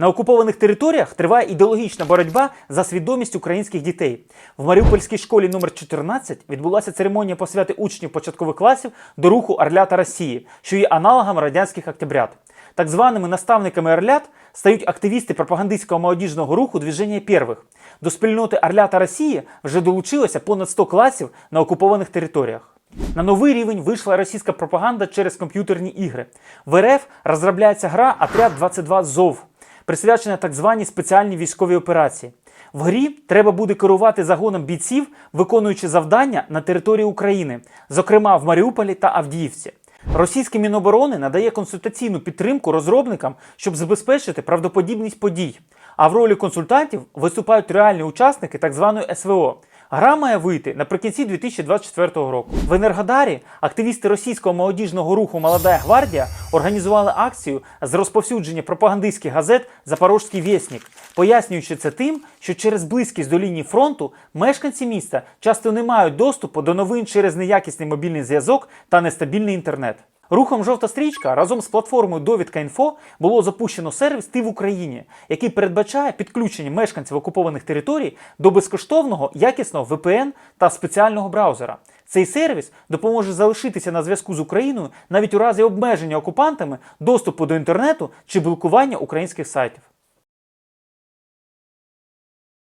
На окупованих територіях триває ідеологічна боротьба за свідомість українських дітей. В Маріупольській школі номер 14 відбулася церемонія посвяти учнів початкових класів до руху Орлята Росії, що є аналогом радянських октябрят. Так званими наставниками Орлят стають активісти пропагандистського молодіжного руху Движення Первих. До спільноти Орлята Росії вже долучилося понад 100 класів на окупованих територіях. На новий рівень вийшла російська пропаганда через комп'ютерні ігри. В РФ розробляється гра Отряд 22 ЗОВ, присвячена так званій спеціальній військовій операції. В грі треба буде керувати загоном бійців, виконуючи завдання на території України, зокрема в Маріуполі та Авдіївці. Російське Міноборони надає консультаційну підтримку розробникам, щоб забезпечити правдоподібність подій. А в ролі консультантів виступають реальні учасники так званої СВО. Гра має вийти наприкінці 2024 року. В Енергодарі активісти російського молодіжного руху Молода гвардія організували акцію з розповсюдження пропагандистських газет Запорожський вєснік, пояснюючи це тим, що через близькість до лінії фронту мешканці міста часто не мають доступу до новин через неякісний мобільний зв'язок та нестабільний інтернет. Рухом жовта стрічка разом з платформою Довідка інфо було запущено сервіс Ти в Україні, який передбачає підключення мешканців окупованих територій до безкоштовного якісного VPN та спеціального браузера. Цей сервіс допоможе залишитися на зв'язку з Україною навіть у разі обмеження окупантами доступу до інтернету чи блокування українських сайтів.